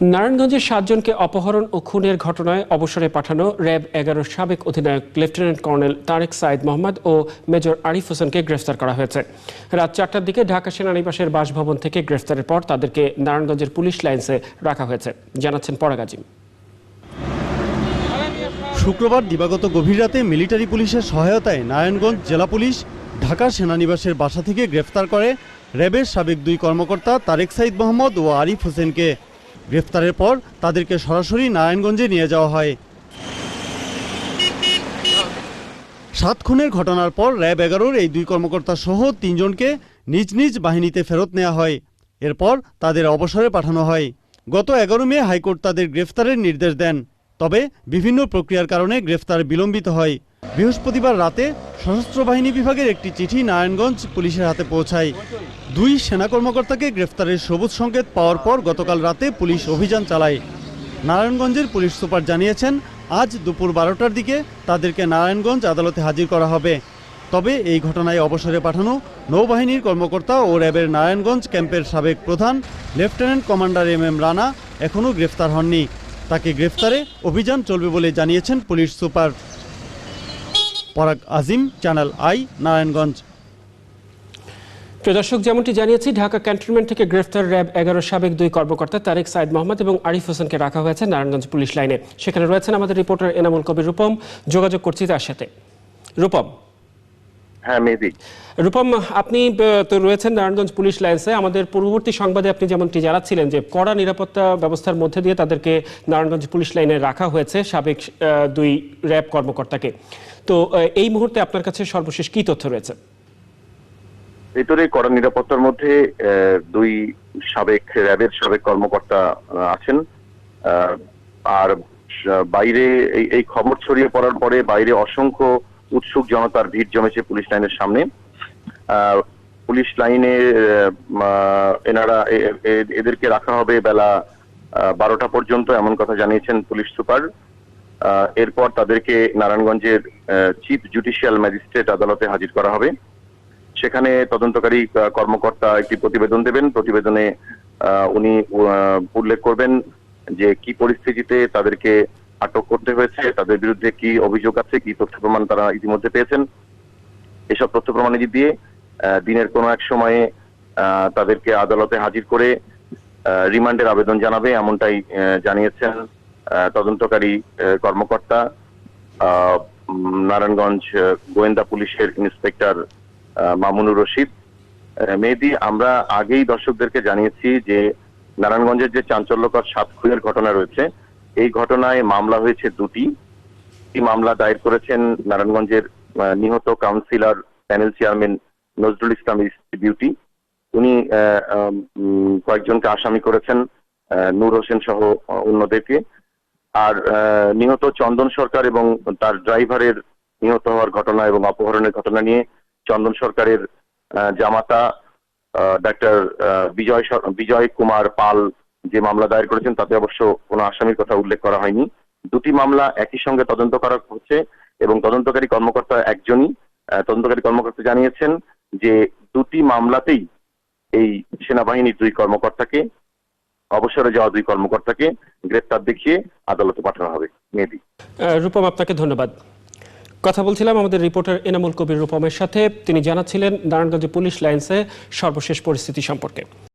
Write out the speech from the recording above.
নারায়ণগঞ্জের সাতজনকে অপহরণ ও খুনের ঘটনায় অবসরে পাঠানো র্যাব এগারোর সাবেক অধিনায়ক লেফটেন্যান্ট কর্নেল তারেক সাইদ মোহাম্মদ ও মেজর আরিফ হোসেনকে গ্রেফতার করা হয়েছে। রাত চারটার দিকে ঢাকা সেনানিবাসের বাসভবন থেকে গ্রেফতারের পর তাদেরকে নারায়ণগঞ্জের পুলিশ লাইন্সে রাখা হয়েছে। জানাচ্ছেন পরাগাজিম শুক্রবার দিবাগত গভীর রাতে মিলিটারি পুলিশের সহায়তায় নারায়ণগঞ্জ জেলা পুলিশ ঢাকা সেনানিবাসের বাসা থেকে গ্রেফতার করে র্যাবের সাবেক দুই কর্মকর্তা তারেক সাইদ মোহাম্মদ ও আরিফ হোসেনকে গ্রেফতারের পর তাদেরকে সরাসরি নারায়ণগঞ্জে নিয়ে যাওয়া হয়। সাত খুনের ঘটনার পর র্যাব এগারোর এই দুই কর্মকর্তা সহ তিনজনকে নিজ নিজ বাহিনীতে ফেরত নেওয়া হয়। এরপর তাদের অবসরে পাঠানো হয়। গত এগারো মে হাইকোর্ট তাদের গ্রেফতারের নির্দেশ দেন। তবে বিভিন্ন প্রক্রিয়ার কারণে গ্রেফতার বিলম্বিত হয়। বৃহস্পতিবার রাতে সশস্ত্র বাহিনী বিভাগের একটি চিঠি নারায়ণগঞ্জ পুলিশের হাতে পৌঁছায়। দুই সেনা কর্মকর্তাকে গ্রেফতারের সবুজ সংকেত পাওয়ার পর গতকাল রাতে পুলিশ অভিযান চালায়। নারায়ণগঞ্জের পুলিশ সুপার জানিয়েছেন, আজ দুপুর বারোটার দিকে তাদেরকে নারায়ণগঞ্জ আদালতে হাজির করা হবে। তবে এই ঘটনায় অবসরে পাঠানো নৌবাহিনীর কর্মকর্তা ও র্যাবের নারায়ণগঞ্জ ক্যাম্পের সাবেক প্রধান, lieutenant commander M M Rana এখনও গ্রেফতার হননি। তাকে গ্রেফতারে অভিযান চলবে বলে জানিয়েছেন পুলিশ সুপার। পরাগ আজিম, চ্যানেল আই, নারায়ণগঞ্জ। প্রদর্শক যেমনটি জানিয়েছি, ঢাকা ক্যান্টনমেন্ট থেকে গ্রেফতার র্যাব এগারো সাবেক দুই কর্মকর্তা তারেক সাইদ মোহাম্মদ এবং আরিফ হোসেনকে রাখা হয়েছে নারায়ণগঞ্জ পুলিশ লাইনে। সেখানে রয়েছেন আমাদের রিপোর্টার এনামুল কবির রূপম। যোগাযোগ করছি তার সাথে। রূপম হ্যাঁ মেহেদি। রূপম আপনি তো রয়েছেন নারায়ণগঞ্জ পুলিশ লাইন্সে। আমাদের পূর্ববর্তী সংবাদে আপনি যেমনটি জানাচ্ছিলেন যে কড়া নিরাপত্তা ব্যবস্থার মধ্যে দিয়ে তাদেরকে নারায়ণগঞ্জ পুলিশ লাইনে রাখা হয়েছে সাবেক দুই র্যাব কর্মকর্তাকে। তো এই মুহূর্তে আপনার কাছে সর্বশেষ কি তথ্য রয়েছে? ভেতরে কড়া নিরাপত্তার মধ্যে দুই সাবেক র্যাবের সাবেক কর্মকর্তা আছেন। আর বাইরে এই এই খবর ছড়িয়ে পড়ার পরে বাইরে অসংখ্য উৎসুক জনতার ভিড় জমেছে পুলিশ লাইনের সামনে। পুলিশ লাইনে এনারা এদেরকে রাখা হবে বেলা বারোটা পর্যন্ত, এমন কথা জানিয়েছেন পুলিশ সুপার। এরপর তাদেরকে নারায়ণগঞ্জের চিফ জুডিশিয়াল ম্যাজিস্ট্রেট আদালতে হাজির করা হবে। সেখানে তদন্তকারী কর্মকর্তা একটি প্রতিবেদন দেবেন। প্রতিবেদনে উনি উল্লেখ করবেন যে কি পরিস্থিতিতে তাদেরকে আটক করতে হয়েছে, তাদের বিরুদ্ধে কি অভিযোগ আছে, কি তথ্য প্রমাণ তারা ইতিমধ্যে পেয়েছেন? এসব তথ্য প্রমাণাদি দিয়ে দিনের কোনো এক সময়ে তাদেরকে আদালতে হাজির করে রিমান্ডের আবেদন জানাবে এমনটাই জানিয়েছেন তদন্তকারী কর্মকর্তা নারায়ণগঞ্জ গোয়েন্দা পুলিশের ইন্সপেক্টর মামুনুর রশিদ। মেহেদি, আমরা আগেই দর্শকদেরকে জানিয়েছি যে, নারায়ণগঞ্জের যে চাঞ্চল্যকর সাত খুনের ঘটনা রয়েছে এই ঘটনায় মামলা হয়েছে দুটি। মামলা দায়ের করেছেন নারায়ণগঞ্জের নিহত councillor, panel chairman Nazrul Islam Beauty. উনি কয়েকজনকে আসামি করেছেন নূর হোসেন সহ অন্যদেরকে। আর নিহত চন্দন সরকার এবং তার ড্রাইভারের নিহত হওয়ার ঘটনা এবং অপহরণের ঘটনা নিয়ে চন্দন সরকারের জামাতা ডাক্তার বিজয় বিজয় কুমার পাল যে মামলা দায়ের করেছেন তাতে অবশ্য কোনো আসামির কথা উল্লেখ করা হয়নি। দুটি মামলা একই সঙ্গে তদন্ত করা হচ্ছে এবং তদন্তকারী কর্মকর্তা একজনই তদন্তকারী কর্মকর্তা জানিয়েছেন যে দুটি মামলাতেই এই সেনাবাহিনীর দুই কর্মকর্তাকে অবসরে যাওয়া দুই কর্মকর্তাকে গ্রেপ্তার দেখিয়ে আদালতে পাঠানো হবে। আহ, রূপম আপনাকে ধন্যবাদ। কথা বলছিলাম আমাদের রিপোর্টার এনামুল কবির রূপমের সাথে। তিনি জানাচ্ছিলেন নারায়ণগঞ্জ পুলিশ লাইন্সে সর্বশেষ পরিস্থিতি সম্পর্কে।